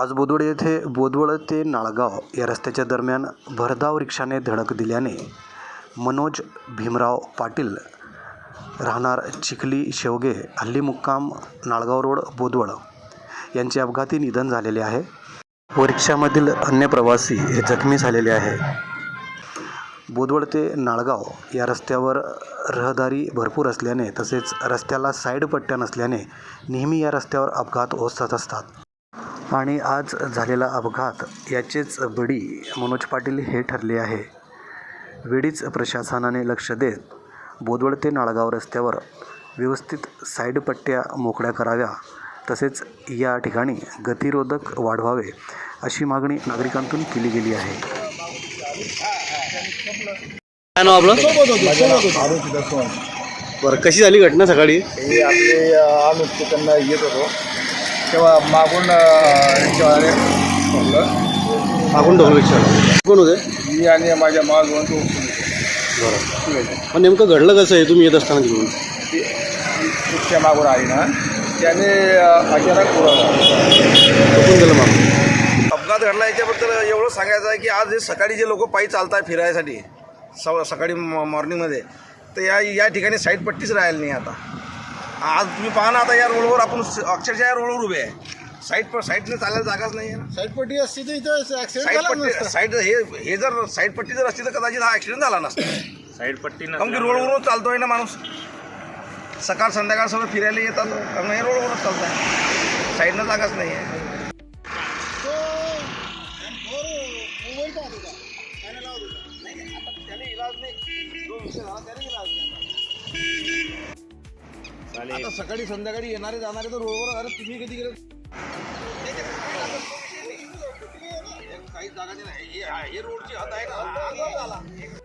आज बोदवड येथे बोदवड ते नाळगाव या रस्त्याच्या दरम्यान भरधाव रिक्षाने धडक दिल्याने मनोज भीमराव पाटील राहणार चिखली शेवगे हल्ली मुक्काम नाळगाव रोड बोदवड यांचे अपघाती निधन झालेले आहे. व रिक्षामधील अन्य प्रवासी हे जखमी झालेले आहे. बोदवड ते नाळगाव या रस्त्यावर रहदारी भरपूर असल्याने तसेच रस्त्याला साईड पट्ट्या नसल्याने नेहमी या रस्त्यावर अपघात होत असतात. आणि आज झालेला अपघात याचेच बडी मनोज पाटील हे ठरले आहे. वेळीच प्रशासनाने लक्ष देत बोदवड ते नाळगाव रस्त्यावर व्यवस्थित साईड पट्ट्या मोकळ्या कराव्या तसेच या ठिकाणी गतिरोधक वाढवावे अशी मागणी नागरिकांतून केली गेली आहे. काय नाव आपलं? आरोग्य दर्शन बरं कशी झाली घटना सकाळी? हे आपले तिकडनं येत होतो. तेव्हा मागून रिक्षावाले मागून ढोल रिक्षा कोण होते? मी आणि माझ्या मागून तो बरं. पण नेमकं घडलं कसं आहे तुम्ही येत असताना तिकडून? रिक्षा मागून आली ना त्याने अचानक उडवला कुठून गेलं मागून अपघात घडला याच्याबद्दल एवढं सांगायचं आहे की आज हे सकाळी जे लोक पायी चालत आहे फिरायसाठी सव सकाळी मॉ- मॉर्निंगमध्ये तर या या ठिकाणी साईड पट्टीच राहिली नाही आता. आज तुम्ही पहा ना आता या रोडवर आपण अक्षरशः या रोडवर उभे आहे साईड प साईडने चालायला जागाच नाही आहे ना साईड पट्टी असती तर इथं ऍक्सिडेंट साईड झाला नसता. साईड हे हे जर साईड पट्टी जर असती तर कदाचित हा ॲक्सिडेंट झाला नसता साईड पट्टी कारण की रोडवरून चालतोय ना माणूस सकाळ संध्याकाळ सगळं फिरायला येतात कारण हे रोडवरच चालत आहे साईडनं जागाच नाही आहे आता सकाळी संध्याकाळी येणारे जाणारे तर रोडवर अरे तुम्ही कधी गेले? काही जागा नाही हे हे रोडची हद आहे ना.